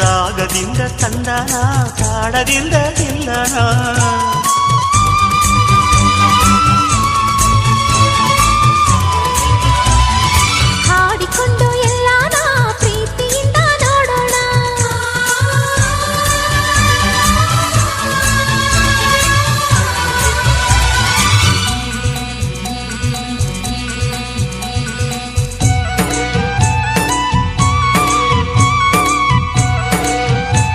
ರಾಗದಿಂದ ತಂದನ ತಾಡದಿಂದ ತಿಲ್ಲನ